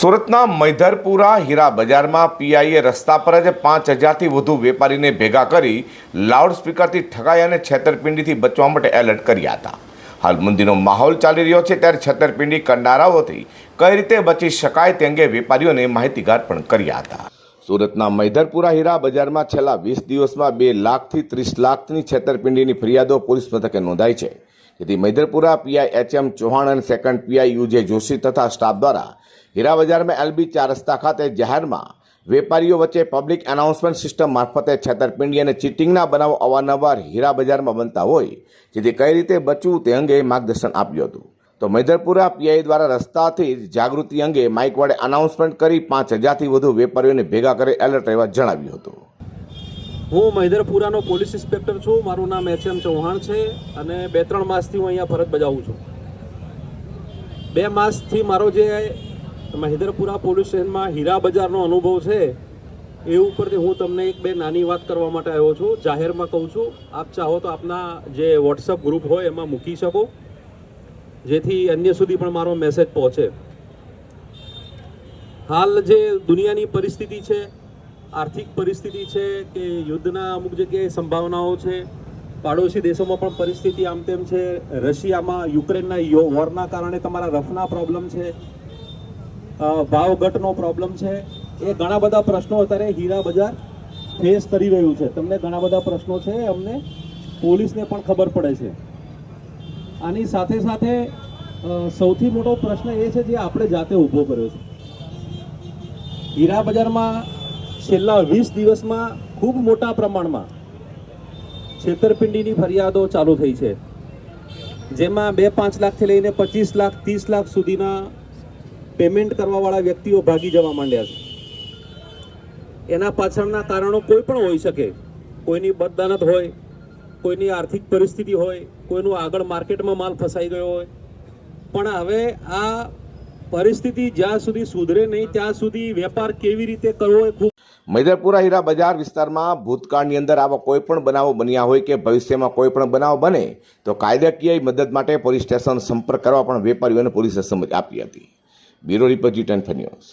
સુરતના મૈધરપુરા હીરા બજારમાં પીઆઈએ રસ્તા પર જ પાંચ હજારથી વધુ વેપારીને ભેગા કરી લાઉડસ્પીકરથી ઠગાઈ અને છેતરપિંડીથી બચવા માટે એલર્ટ કર્યા હતા. હાલ મંદીનો માહોલ ચાલી રહ્યો છે ત્યારે છેતરપિંડી કરનારાઓથી કઈ રીતે બચી શકાય તે અંગે વેપારીઓને માહિતીગાર પણ કર્યા હતા. સુરતના મૈધરપુરા હીરા બજારમાં છેલ્લા વીસ દિવસમાં બે લાખથી ત્રીસ લાખની છેતરપિંડીની ફરિયાદો પોલીસ મથકે નોંધાઈ છે. જેથી Maidharpura PI H M Chauhan અને સેકન્ડ પીઆઈ યુજે જોશી તથા સ્ટાફ દ્વારા હીરા બજારમાં એલબી ચાર રસ્તા ખાતે જાહેરમાં વેપારીઓ વચ્ચે પબ્લિક એનાઉન્સમેન્ટ સિસ્ટમ મારફતે છેતરપિંડી અને ચીટિંગના બનાવો અવારનવાર હીરા બજારમાં બનતા હોય, જેથી કઈ રીતે બચવું તે અંગે માર્ગદર્શન આપ્યું હતું. તો મૈધરપુરા પીઆઈ દ્વારા રસ્તાથી જાગૃતિ અંગે માઇક વડે અનાઉન્સમેન્ટ કરી પાંચ હજારથી વધુ વેપારીઓને ભેગા કરી એલર્ટ રહેવા જણાવ્યું હતું. હું મહિધરપુરાનો પોલીસ ઇન્સ્પેક્ટર છું. મારું નામ એચ એમ ચૌહાણ છે અને બે ત્રણ માસથી હું અહીંયા ફરજ બજાવું છું. બે માસથી મારો જે મહિધરપુરા પોલીસ સ્ટેશનમાં હીરા બજારનો અનુભવ છે એ ઉપરથી હું તમને એક બે નાની વાત કરવા માટે આવ્યો છું. જાહેરમાં કહું છું, આપ ચાહો તો આપના જે વોટ્સઅપ ગ્રુપ હોય એમાં મૂકી શકો, જેથી અન્ય સુધી પણ મારો મેસેજ પહોંચે. હાલ જે દુનિયાની પરિસ્થિતિ છે આર્થિક પરિસ્થિતિ છે કે યુદ્ધના અમુક જગ્યાએ સંભાવનાઓ છે. પાડોશી દેશોમાં પણ પરિસ્થિતિ આમ તેમ છે. રશિયામાં યુક્રેનના વોરના કારણે તમારા રફના પ્રોબ્લેમ છે. અ, ભાવ ઘટનો પ્રોબ્લેમ છે. એ ઘણા બધા પ્રશ્નો અત્યારે હીરા બજાર ફેસ કરી રહ્યું છે. તમને ઘણા બધા પ્રશ્નો છે અમને. પોલીસને પણ ખબર પડે છે. આની સાથે સાથે સૌથી મોટો પ્રશ્ન એ છે જે આપણે જાતે ઊભો કર્યો છે. હીરા બજારમાં છેલ્લા વીસ દિવસમાં ખૂબ મોટા પ્રમાણમાં છેતરપિંડીની ફરિયાદો ચાલુ થઈ છે. જેમાં બે પાંચ લાખથી લઈને પચીસ લાખ, ત્રીસ લાખ સુધીના પેમેન્ટ કરવાવાળા વ્યક્તિઓ ભાગી જવા માંડ્યા છે. એના પાછળના કારણો કોઈ પણ હોઈ શકે. કોઈની બદદાનત હોય, કોઈની આર્થિક પરિસ્થિતિ હોય, કોઈનું આગળ માર્કેટમાં માલ ફસાઈ ગયો હોય. પણ હવે આ પરિસ્થિતિ જ્યાં સુધી સુધરે નહીં, ત્યાં સુધી વેપાર કેવી રીતે કરવો એ ખૂબ મૈદરપુરા હીરા બજાર વિસ્તારમાં ભૂતકાળની અંદર આવા કોઈ પણ બનાવો બન્યા હોય કે ભવિષ્યમાં કોઈ પણ બનાવ બને, તો કાયદાકીય મદદ માટે પોલીસ સ્ટેશન સંપર્ક કરવા પણ વેપારીઓને પોલીસે સમજ આપી હતી. Bureau report G ten news.